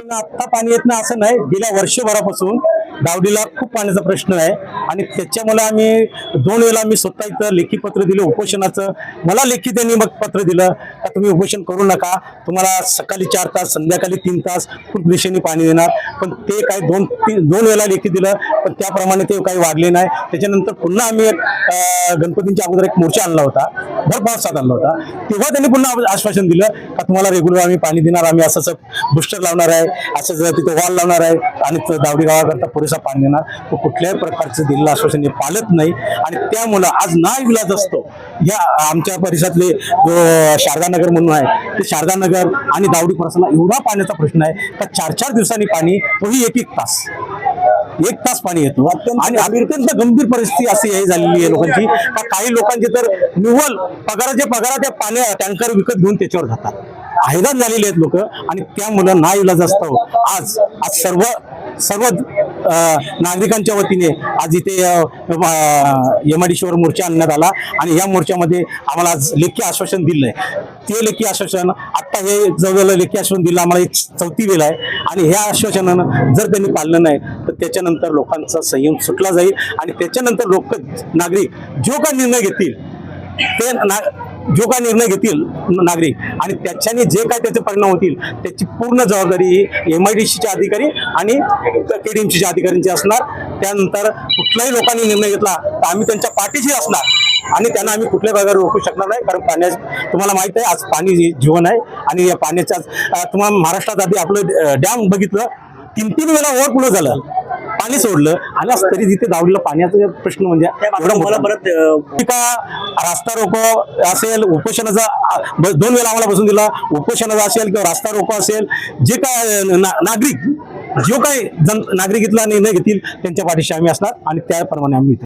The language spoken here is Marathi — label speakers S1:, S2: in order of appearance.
S1: आत्ता पाणी येत नाही असं नाही. गेल्या वर्षभरापासून दावडीला खूप पाण्याचा प्रश्न आहे. आणि त्याच्यामुळे आम्ही दोन वेळेला मी स्वतः इथं लेखी पत्र दिलं उपोषणाचं. मला लेखी त्यांनी मग पत्र दिलं का तुम्ही उपोषण करू नका. तुम्हाला सकाळी चार तास संध्याकाळी तीन तास खूप दिशेने पाणी देणार. पण ते काय दोन तीन दोन वेळेला लेखी दिलं पण त्याप्रमाणे ते काही वाढले नाही. त्याच्यानंतर पुन्हा आम्ही एक गणपतींच्या अगोदर एक मोर्चा आणला होता. भर पावसात आणला होता. तेव्हा त्यांनी पुन्हा आश्वासन दिलं का तुम्हाला रेग्युलर आम्ही पाणी देणार. आम्ही असं बुस्टर लावणार आहे. असं जर वॉल लावणार आहे. आणि त- दावडी गावाकरता पुरेसा पाणी देणार. तो कुठल्याही प्रकारचं दिलेलं आश्वासन हे पाळत नाही. आणि त्यामुळं आज ना विलाज असतो. या आमच्या परिसरातले जो शारदानगर म्हणून आहे ते शारदानगर आणि दावडी परिसराला एवढा पाण्याचा प्रश्न आहे का चार चार दिवसांनी पाणी तोही एक एक तास. एक तास पाणी येतो. आणि अत्यंत गंभीर परिस्थिती अशी हे झालेली आहे लोकांची का काही लोकांचे तर निव्वळ पगाराचे पगारा त्या पाण्या टँकर विकत घेऊन त्याच्यावर जातात. हैराण झालेले आहेत लोक. आणि त्यामुळं ना इलाज असतो आज आज सर्व सर्व नागरिकांच्या वतीने आज इथे यमाडीश्वर मोर्चा आणण्यात आला. आणि या मोर्चामध्ये आम्हाला आज लेखी आश्वासन दिलं आहे ते लेखी आश्वासन आत्ता हे जवळ लेखी आश्वासन दिलं आम्हाला एक चौथी वेळ आहे. आणि ह्या आश्वासनानं जर त्यांनी पाळलं नाही तर त्याच्यानंतर लोकांचा संयम सुटला जाईल. आणि त्याच्यानंतर लोक नागरिक जो काही निर्णय घेतील ते ना जो काय निर्णय घेतील नागरिक आणि त्याच्याने जे काय त्याचे परिणाम होतील त्याची पूर्ण जबाबदारी एम आय डी सीच्या अधिकारी आणि के डी एम सीच्या अधिकाऱ्यांची असणार. त्यानंतर कुठल्याही लोकांनी निर्णय घेतला तर आम्ही त्यांच्या पाठीशी असणार आणि त्यांना आम्ही कुठल्याही प्रकारे रोखू शकणार नाही कारण पाण्या तुम्हाला माहीत आहे आज पाणी जीवन आहे आणि या पाण्याच्या तुम्हाला महाराष्ट्रात आधी आपलं डॅम बघितलं तीन तीन वेळा ओव्हरफ्लो झालं. पाणी सोडलं आणि आज तरी तिथे दावडीला पाण्याचा प्रश्न म्हणजे एवढा परत रास्ता रोको असेल उपोषणाचा दोन वेळा आम्हाला बसून दिला उपोषणाचा असेल किंवा रास्ता रोको असेल जे काय नागरिक जो जन नागरिक इथला निर्णय घेतील त्यांच्या पाठीशी आम्ही असणार आणि त्याप्रमाणे आम्ही